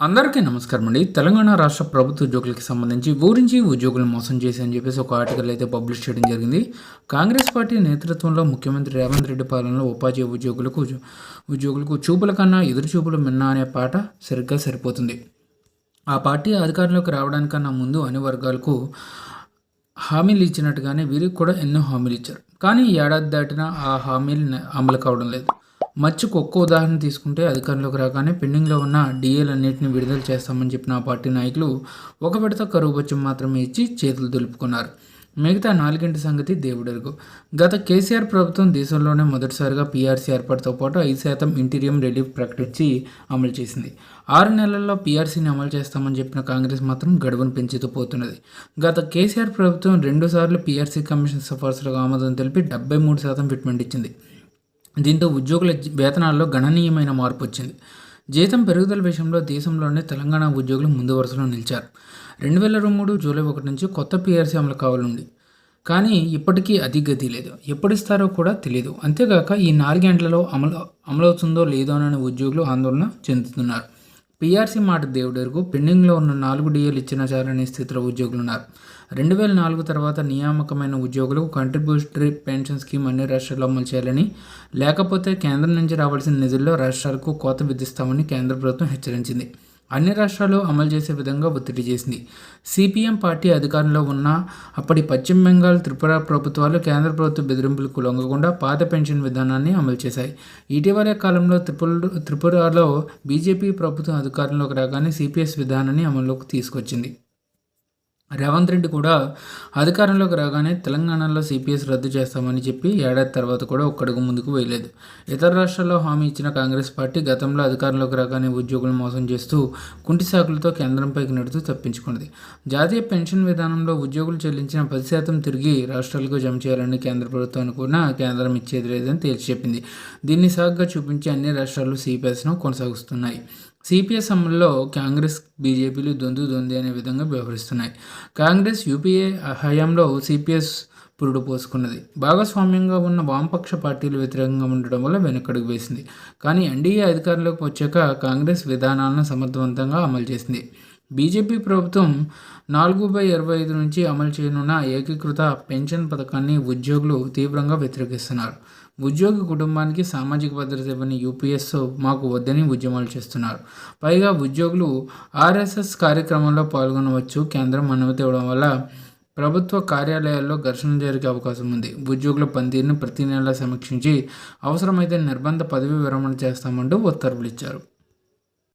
అందరికీ నమస్కారం అండి. తెలంగాణ రాష్ట్ర ప్రభుత్వ ఉద్యోగులకి సంబంధించి ఊరించి ఉద్యోగులు మోసం చేసి అని చెప్పేసి ఒక ఆర్టికల్ అయితే పబ్లిష్ చేయడం జరిగింది. కాంగ్రెస్ పార్టీ నేతృత్వంలో ముఖ్యమంత్రి రేవంత్ రెడ్డి పాలనలో ఉపాధ్యాయ ఉద్యోగులకు ఉద్యోగులకు చూపుల కన్నా ఎదురు చూపులు మిన్నా అనే పాట సరిగ్గా సరిపోతుంది. ఆ పార్టీ అధికారంలోకి రావడానికన్నా ముందు అన్ని వర్గాలకు హామీలు ఇచ్చినట్టుగానే వీరికి కూడా ఎన్నో హామీలు ఇచ్చారు. కానీ ఏడాది దాటినా ఆ హామీలు అమలు కావడం లేదు. మచ్చుకు ఒక్క ఉదాహరణ తీసుకుంటే అధికారంలోకి రాగానే పెండింగ్లో ఉన్న డిఏలన్నింటినీ విడుదల చేస్తామని చెప్పిన ఆ పార్టీ నాయకులు ఒక విడత కరువు బచ్చం మాత్రమే ఇచ్చి చేతులు దులుపుకున్నారు. మిగతా నాలుగింటి సంగతి దేవుడెరుగు. గత కేసీఆర్ ప్రభుత్వం దేశంలోనే మొదటిసారిగా పీఆర్సీ ఏర్పాటుతో పాటు ఐదు శాతం ఇంటీరియం రిలీఫ్ ప్రకటించి అమలు చేసింది. ఆరు నెలల్లో పీఆర్సీని అమలు చేస్తామని చెప్పిన కాంగ్రెస్ మాత్రం గడువును పెంచుతూ పోతున్నది. గత కేసీఆర్ ప్రభుత్వం రెండుసార్లు పీఆర్సీ కమిషన్ సిఫార్సులకు ఆమోదం తెలిపి డెబ్బై మూడు శాతం ఫిట్మెంట్ ఇచ్చింది. దీంతో ఉద్యోగుల వేతనాల్లో గణనీయమైన మార్పు వచ్చింది. జీతం పెరుగుదల విషయంలో దేశంలోనే తెలంగాణ ఉద్యోగులు ముందు వరుసలో నిలిచారు. రెండు వేల ఇరవై మూడు జూలై ఒకటి నుంచి కొత్త పీఆర్సీ అమలు కావాలండి. కానీ ఇప్పటికీ అది గతి లేదు. ఎప్పుడిస్తారో కూడా తెలియదు అంతేగాక ఈ నాలుగేండ్లలో అమలు అమలవుతుందో లేదో అని ఉద్యోగులు ఆందోళన చెందుతున్నారు. పీఆర్సీ మాట దేవుడెరుగు. పెండింగ్లో ఉన్న నాలుగు డిఏలు ఇచ్చిన చాలనే స్థితిలో ఉద్యోగులు ఉన్నారు రెండు వేల నాలుగు తర్వాత నియామకమైన ఉద్యోగులకు కంట్రిబ్యూటరీ పెన్షన్ స్కీమ్ అన్ని రాష్ట్రాల్లో అమలు చేయాలని లేకపోతే కేంద్రం నుంచి రావాల్సిన నిధుల్లో రాష్ట్రాలకు కోత విధిస్తామని కేంద్ర ప్రభుత్వం హెచ్చరించింది. అన్ని రాష్ట్రాలు అమలు చేసే విధంగా ఒత్తిడి చేసింది. సిపిఎం పార్టీ అధికారంలో ఉన్న అప్పటి పశ్చిమ బెంగాల్ త్రిపుర ప్రభుత్వాలు కేంద్ర ప్రభుత్వ బెదిరింపులకు లొంగకుండా పాత పెన్షన్ విధానాన్ని అమలు చేశాయి. ఇటీవలే కాలంలో త్రిపుర త్రిపురలో బీజేపీ ప్రభుత్వం అధికారంలోకి రాగానే సిపిఎస్ విధానాన్ని అమల్లోకి తీసుకొచ్చింది. రేవంత్ రెడ్డి కూడా అధికారంలోకి రాగానే తెలంగాణలో సిపిఎస్ రద్దు చేస్తామని చెప్పి ఏడాది తర్వాత కూడా ఒక్కడుగు ముందుకు వేయలేదు. ఇతర రాష్ట్రాల్లో హామీ ఇచ్చిన కాంగ్రెస్ పార్టీ గతంలో అధికారంలోకి రాగానే ఉద్యోగులను మోసం చేస్తూ కుంటి సాకులతో కేంద్రంపైకి నడుతూ తప్పించుకున్నది. జాతీయ పెన్షన్ విధానంలో ఉద్యోగులు చెల్లించిన పది శాతం తిరిగి రాష్ట్రాలకు జమ చేయాలని కేంద్ర ప్రభుత్వాన్ని కూడా కేంద్రం ఇచ్చేది లేదని తేల్చి చెప్పింది. దీన్ని సాగుగా చూపించి అన్ని రాష్ట్రాలు సిపిఎస్ను కొనసాగిస్తున్నాయి. సిపిఎస్ అమల్లో కాంగ్రెస్ బీజేపీలు దొందు దొంది అనే విధంగా వ్యవహరిస్తున్నాయి. కాంగ్రెస్ యూపీఏ హయాంలో సిపిఎస్ పురుడు పోసుకున్నది. భాగస్వామ్యంగా ఉన్న వామపక్ష పార్టీలు వ్యతిరేకంగా ఉండడం వల్ల వెనకడుగు వేసింది. కానీ ఎన్డీఏ అధికారంలోకి వచ్చాక కాంగ్రెస్ విధానాలను సమర్థవంతంగా అమలు చేసింది. బీజేపీ ప్రభుత్వం నాలుగు బై ఇరవై ఐదు నుంచి అమలు చేయనున్న ఏకీకృత పెన్షన్ పథకాన్ని ఉద్యోగులు తీవ్రంగా వ్యతిరేకిస్తున్నారు. ఉద్యోగి కుటుంబానికి సామాజిక భద్రత ఇవ్వని యూపీఎస్ మాకు వద్దని ఉద్యమాలు చేస్తున్నారు. పైగా ఉద్యోగులు ఆర్ఎస్ఎస్ కార్యక్రమంలో పాల్గొనవచ్చు. కేంద్రం అనుమతి ఇవ్వడం వల్ల ప్రభుత్వ కార్యాలయాల్లో ఘర్షణ జరిగే అవకాశం ఉంది. ఉద్యోగుల పనితీరును ప్రతి నెలా సమీక్షించి అవసరమైతే నిర్బంధ పదవి విరమణ చేస్తామంటూ ఉత్తర్వులు ఇచ్చారు